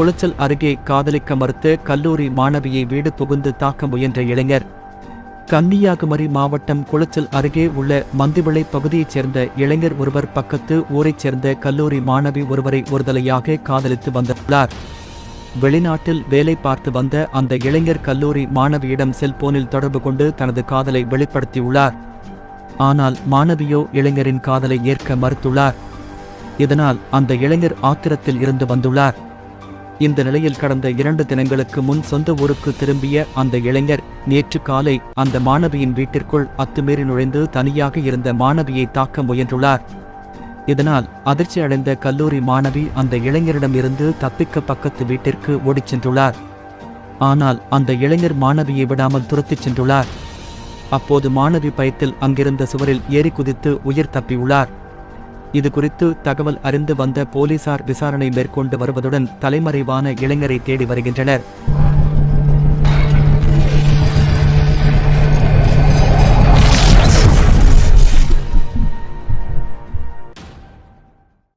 குளச்சல் அருகே காதலிக்க மறுத்து கல்லூரி மாணவியை வீடு புகுந்து தாக்க முயன்ற இளைஞர். கன்னியாகுமரி மாவட்டம் குளச்சல் அருகே உள்ள மந்திவிளை பகுதியைச் சேர்ந்த இளைஞர் ஒருவர் பக்கத்து ஊரைச் சேர்ந்த கல்லூரி மாணவி ஒருவரை ஒருதலையாக காதலித்து வந்துள்ளார் வெளிநாட்டில் வேலை பார்த்து வந்த அந்த இளைஞர் கல்லூரி மாணவியிடம் செல்போனில் தொடர்பு கொண்டு தனது காதலை வெளிப்படுத்தியுள்ளார். ஆனால் மாணவியோ இளைஞரின் காதலை ஏற்க மறுத்துள்ளார். இதனால் அந்த இளைஞர் ஆத்திரத்தில் இருந்து வந்துள்ளார். இந்த நிலையில் கடந்த இரண்டு தினங்களுக்கு முன் சொந்த ஊருக்கு திரும்பிய அந்த இளைஞர் நேற்று காலை அந்த மாணவியின் வீட்டிற்குள் அத்துமீறி நுழைந்து தனியாக இருந்த மாணவியை தாக்க முயன்றுள்ளார். இதனால் அதிர்ச்சி அடைந்த கல்லூரி மாணவி அந்த இளைஞரிடம் இருந்து தப்பிக்க பக்கத்து வீட்டிற்கு ஓடிச் சென்றுள்ளார். ஆனால் அந்த இளைஞர் மாணவியை விடாமல் துரத்திச் சென்றுள்ளார். அப்போது மாணவி பயத்தில் அங்கிருந்த சுவரில் ஏறி குதித்து உயிர் தப்பியுள்ளார். இது குறித்து தகவல் அறிந்து வந்த போலீசார் விசாரணை மேற்கொண்டு வருவதுடன் தலைமறைவான இளைஞரை தேடி வருகின்றனர்.